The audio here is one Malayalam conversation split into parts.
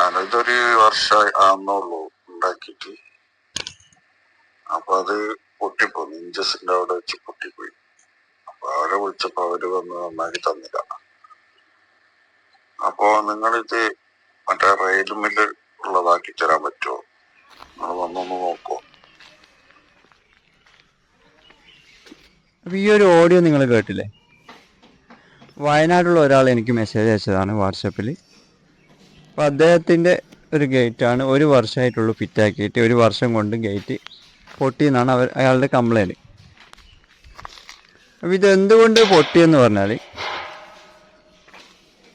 ഞാനിതൊരു വർഷം ആവുന്നുള്ളൂ ഉണ്ടാക്കിയിട്ട്. അപ്പൊ അത് പൊട്ടിപ്പോയി. ഇഞ്ചസിന്റെ അവിടെ വെച്ച് പൊട്ടിപ്പോയി. അപ്പൊ അവരെ വിളിച്ചപ്പോ അവർ വന്ന് നന്നാക്കി തന്നില്ല. അപ്പൊ നിങ്ങളിത് മറ്റേ റെയിൽ മില്ല് ഉള്ളതാക്കി തരാൻ പറ്റുമോ നിങ്ങൾ വന്നൊന്ന് നോക്കോ. ഈ ഒരു ഓഡിയോ നിങ്ങൾ കേട്ടില്ലേ? വയനാട്ടിലുള്ള ഒരാൾ എനിക്ക് മെസ്സേജ് അയച്ചതാണ് വാട്സപ്പിൽ അപ്പോൾ അദ്ദേഹത്തിന്റെ ഒരു ഗേറ്റാണ് ഒരു വർഷമായിട്ടുള്ളൂ ഫിറ്റാക്കിയിട്ട് ഒരു വർഷം കൊണ്ട് ഗേറ്റ് പൊട്ടിയെന്നാണ് അവർ അയാളുടെ കംപ്ലൈന്റ് അപ്പോൾ ഇത് എന്തുകൊണ്ട് പൊട്ടിയെന്ന് പറഞ്ഞാൽ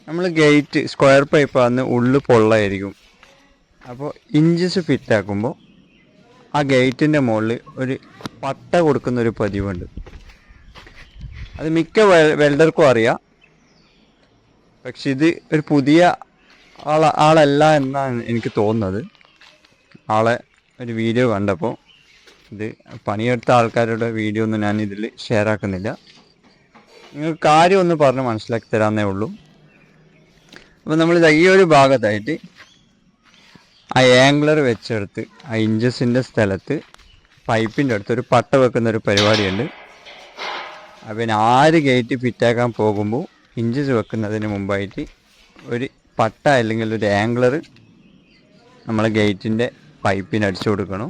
നമ്മൾ ഗേറ്റ് സ്ക്വയർ പൈപ്പ് അന്ന് ഉള്ളു പൊള്ളായിരിക്കും. അപ്പോൾ ഇഞ്ചസ് ഫിറ്റാക്കുമ്പോൾ ആ ഗേറ്റിന്റെ മുകളിൽ ഒരു പട്ട കൊടുക്കുന്ന ഒരു പതിവുണ്ട്. അത് മിക്ക വെൽഡർക്കും അറിയാം. പക്ഷെ ഇത് ഒരു പുതിയ ആള ആളല്ല എന്നാണ് എനിക്ക് തോന്നുന്നത്. ആളെ ഒരു വീഡിയോ കണ്ടപ്പോൾ ഇത് പണിയെടുത്ത ആൾക്കാരുടെ വീഡിയോ ഒന്നും ഞാൻ ഇതിൽ ഷെയർ ആക്കുന്നില്ല നിങ്ങൾക്ക് കാര്യം ഒന്ന് പറഞ്ഞ് മനസ്സിലാക്കി തരാമെന്നേ ഉള്ളൂ. അപ്പോൾ നമ്മൾ ഈ ഒരു ഭാഗത്തായിട്ട് ആ ആംഗ്ലർ വെച്ചെടുത്ത് ആ ഇഞ്ചസിന്റെ സ്ഥലത്ത് പൈപ്പിന്റെ അടുത്ത് ഒരു പട്ട വെക്കുന്ന ഒരു പരിപാടിയുണ്ട്. അപ്പം ആര് ഗേറ്റ് ഫിറ്റാക്കാൻ പോകുമ്പോൾ ഇഞ്ചസ് വെക്കുന്നതിന് മുമ്പായിട്ട് ഒരു പട്ട അല്ലെങ്കിൽ ഒരു ആംഗ്ലർ നമ്മൾ ഗേറ്റിന്റെ പൈപ്പിന് അടിച്ചു കൊടുക്കണം.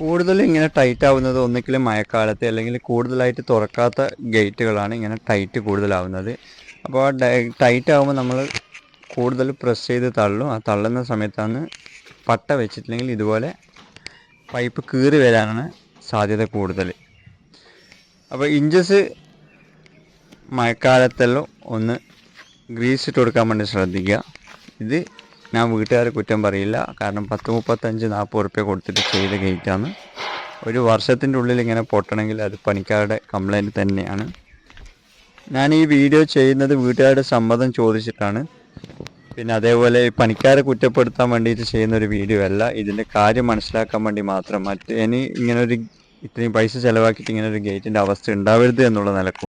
കൂടുതലും ഇങ്ങനെ ടൈറ്റ് ആവുന്നത് ഒന്നിക്കിൽ മഴക്കാലത്ത് അല്ലെങ്കിൽ കൂടുതലായിട്ട് തുറക്കാത്ത ഗേറ്റുകളാണ് ഇങ്ങനെ ടൈറ്റ് കൂടുതലാവുന്നത്. അപ്പോൾ ടൈറ്റ് ആകുമ്പോൾ നമ്മൾ കൂടുതൽ പ്രസ് ചെയ്ത് തള്ളും. ആ തള്ളുന്ന സമയത്താണ് പട്ട വെച്ചിട്ടില്ലെങ്കിൽ ഇതുപോലെ പൈപ്പ് കീറി വരാനാണ് സാധ്യത കൂടുതൽ. അപ്പോൾ ഇഞ്ചസ് മഴക്കാലത്തെല്ലാം ഒന്ന് ഗ്രീസ് ഇട്ട് കൊടുക്കാൻ വേണ്ടി ശ്രദ്ധിക്കുക. ഇത് ഞാൻ വീട്ടുകാരെ കുറ്റം പറയില്ല. കാരണം പത്ത് മുപ്പത്തഞ്ച് നാൽപ്പത് ഉറുപ്പ്യ കൊടുത്തിട്ട് ചെയ്ത ഗേറ്റാണ് ഒരു വർഷത്തിന്റെ ഉള്ളിൽ ഇങ്ങനെ പൊട്ടണമെങ്കിൽ അത് പണിക്കാരുടെ കംപ്ലൈന്റ് തന്നെയാണ്. ഞാൻ ഈ വീഡിയോ ചെയ്യുന്നത് വീട്ടുകാരുടെ സമ്മതം ചോദിച്ചിട്ടാണ്. പിന്നെ അതേപോലെ പണിക്കാരെ കുറ്റപ്പെടുത്താൻ വേണ്ടിയിട്ട് ചെയ്യുന്ന ഒരു വീഡിയോ അല്ല. ഇതിന്റെ കാര്യം മനസ്സിലാക്കാൻ വേണ്ടി മാത്രം മറ്റ് ഇനി ഇങ്ങനൊരു ഇത്രയും പൈസ ചിലവാക്കിയിട്ട് ഇങ്ങനെ ഒരു ഗേറ്റിന്റെ അവസ്ഥ ഉണ്ടാവരുത് എന്നുള്ള നിലക്കും